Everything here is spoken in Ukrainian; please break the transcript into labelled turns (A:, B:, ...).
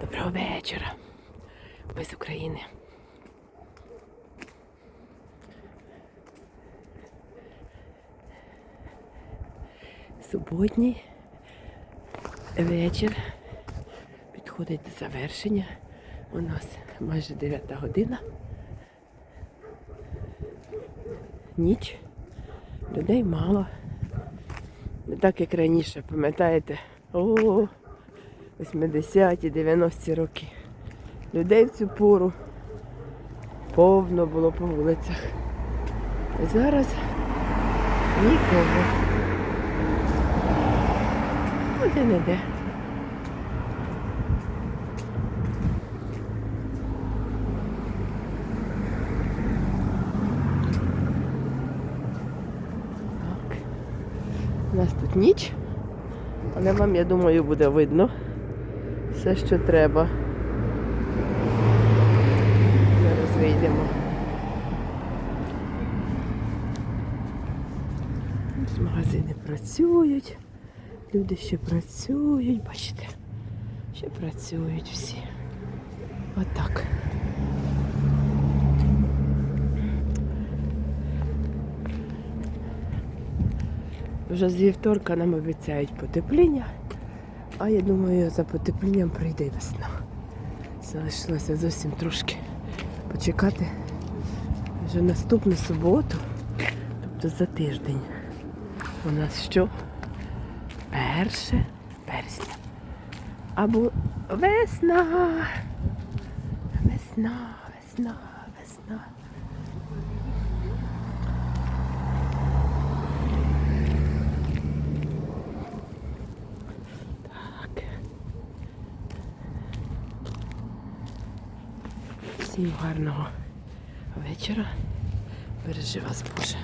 A: Доброго вечора. Ми з України. Суботній вечір підходить до завершення. У нас майже 9 година. Ніч. Людей мало. Не так, як раніше, пам'ятаєте? О, 80-ті, 90-ті роки. Людей в цю пору повно було по вулицях. А зараз нікого. Куди не де. Так. У нас тут ніч, але вам, я думаю, буде видно все, що треба. Зараз вийдемо. Магазини працюють, люди ще працюють, бачите, ще працюють всі. Отак. Вже з вівторка нам обіцяють потепління, а я думаю, за потеплінням прийде весна. Залишилося зовсім трошки почекати вже наступну суботу, тобто за тиждень. У нас що? Перше березня. Або весна. Весна, весна, весна. Так. Всім гарного вечора. Бережи вас, Боже.